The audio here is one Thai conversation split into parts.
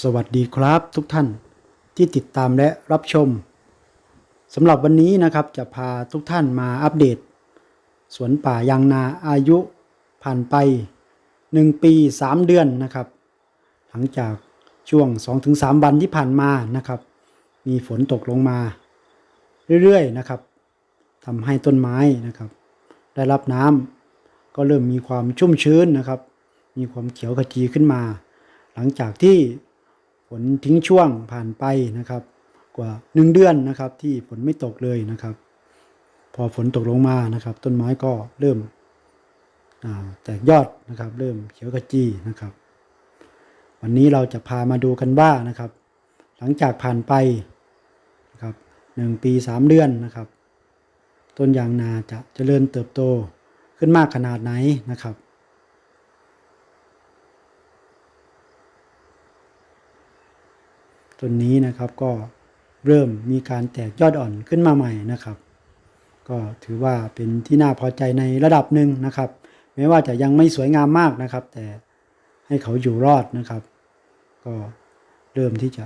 สวัสดีครับทุกท่านที่ติดตามและรับชมสำหรับวันนี้นะครับจะพาทุกท่านมาอัปเดต สวนป่ายางนาอายุผ่านไป 1 ปี 3 เดือนนะครับ หลังจากช่วง 2-3 วันที่ผ่านมานะครับ มีฝนตกลงมา เรื่อยๆนะครับทำให้ต้นไม้นะครับ ได้รับน้ำก็เริ่มมีความชุ่มชื้นนะครับ มีความเขียวขจีขึ้นมา หลังจากที่ นทิ้งช่วงผ่านไปนะครับ กว่าหนึ่งเดือนนะครับ ที่ฝนไม่ตกเลยนะครับ พอฝนตกลงมานะครับ ต้นไม้ก็เริ่มแตกยอดนะครับ เริ่มเขียวขจีนะครับ วันนี้เราจะพามาดูกันว่านะครับ หลังจากผ่านไปนะครับหนึ่งปีสามเดือนนะครับ ต้นยางนาจะเจริญเติบโตขึ้นมากขนาดไหนนะครับ ต้นนี้นะครับก็เริ่มมีการแตกยอดอ่อนขึ้นมาใหม่นะครับ ก็ถือว่าเป็นที่น่าพอใจในระดับหนึ่งนะครับแม้ว่าจะยังไม่สวยงามมากนะครับ แต่ให้เขาอยู่รอดนะครับ ก็เริ่มที่จะ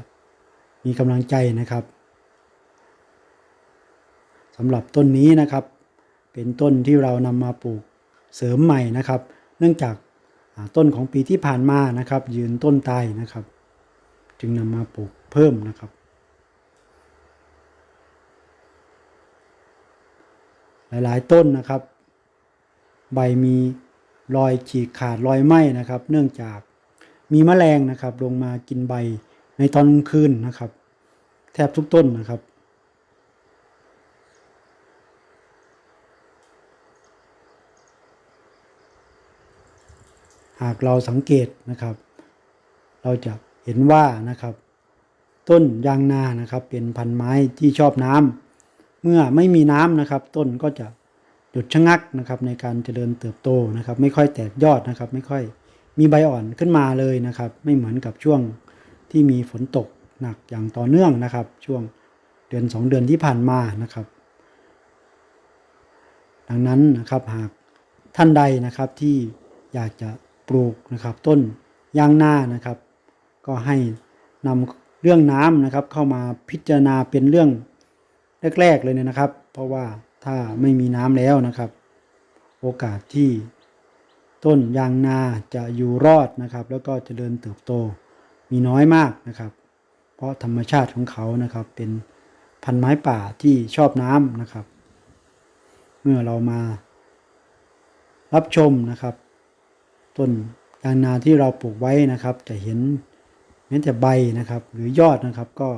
มีกำลังใจนะครับสำหรับต้นนี้นะครับ เป็นต้นที่เรานำมาปลูกเสริมใหม่นะครับ เนื่องจากต้นของปีที่ผ่านมานะครับ ยืนต้นตายนะครับ จึงนำมาปลูก พิ่มนะครับ หลายๆต้นนะครับ ใบมีรอยฉีกขาดรอยไหม้นะครับ เนื่องจากมีแมลงนะครับ ลงมากินใบในตอนกลางคืนนะครับ แทบทุกต้นนะครับหากเราสังเกตนะครับ เราจะเห็นว่านะครับ ต้นยางนานะครับ เป็นพันธุ์ไม้ที่ชอบน้ำเมื่อไม่มีน้ำนะครับ ต้นก็จะหยุดชะงักนะครับ ในการเจริญเติบโตนะครับ ไม่ค่อยแตกยอดนะครับ ไม่ค่อยมีใบอ่อนขึ้นมาเลยนะครับ ไม่เหมือนกับช่วงที่มีฝนตกหนักอย่างต่อเนื่องนะครับ ช่วงเดือน 2 เดือนที่ผ่านมานะครับ ดังนั้นนะครับหากท่านใดนะครับที่อยากจะปลูกนะครับ ต้นยางนานะครับ ก็ให้นำ เรื่องน้ำนะครับเข้ามาพิจารณาเป็นเรื่องแรก ๆ เลยเนี่ยนะครับ เพราะว่าถ้าไม่มีน้ำแล้วนะครับ โอกาสที่ต้นยางนาจะอยู่รอดนะครับ แล้วก็จเจริญเติบโตมีน้อยมากนะครับ เพราะธรรมชาติของเขานะครับเป็นพันไม้ป่าที่ชอบน้ำนะครับ เมื่อเรามารับชมนะครับ ต้นยางนาที่เราปลูกไว้นะครับ จะเห็น แม้แต่ใบนะครับ หรือยอดนะครับก็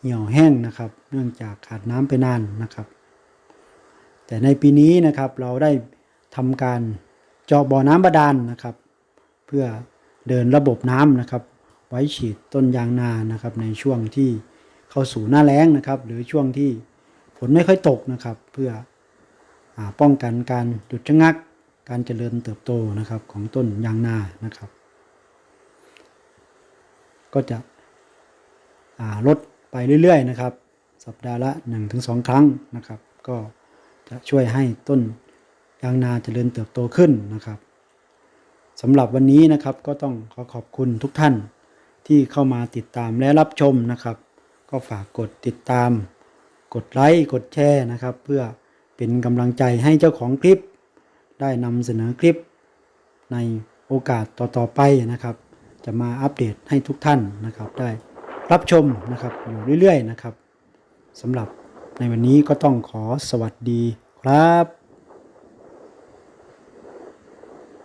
เหี่ยวแห้งนะครับ เนื่องจากขาดน้ำไปนานนะครับ แต่ในปีนี้นะครับเราได้ทำการเจาะบ่อน้ำบาดาลนะครับ เพื่อเดินระบบน้ำนะครับ ไว้ฉีดต้นยางนานะครับ ในช่วงที่เข้าสู่หน้าแล้งนะครับ หรือช่วงที่ฝนไม่ค่อยตกนะครับ เพื่ออป้องกันการหยุดชะงัก การเจริญเติบโตนะครับของต้นยางนานะครับ ก็จะลดไปเรื่อยๆนะครับ สัปดาห์ละ 1-2 ครั้งนะครับ ก็จะช่วยให้ต้นยางนาเจริญเติบโตขึ้นนะครับสำหรับวันนี้นะครับก็ต้องขอขอบคุณทุกท่านที่เข้ามาติดตามและรับชมนะครับ ก็ฝากกดติดตาม กดไลค์กดแชร์นะครับ เพื่อเป็นกำลังใจให้เจ้าของคลิป ได้นำเสนอคลิปในโอกาสต่อๆไปนะครับ จะมาอัปเดตให้ทุกท่านนะครับ ได้รับชมนะครับอยู่เรื่อยๆนะครับสำหรับในวันนี้ก็ต้องขอสวัสดีครับ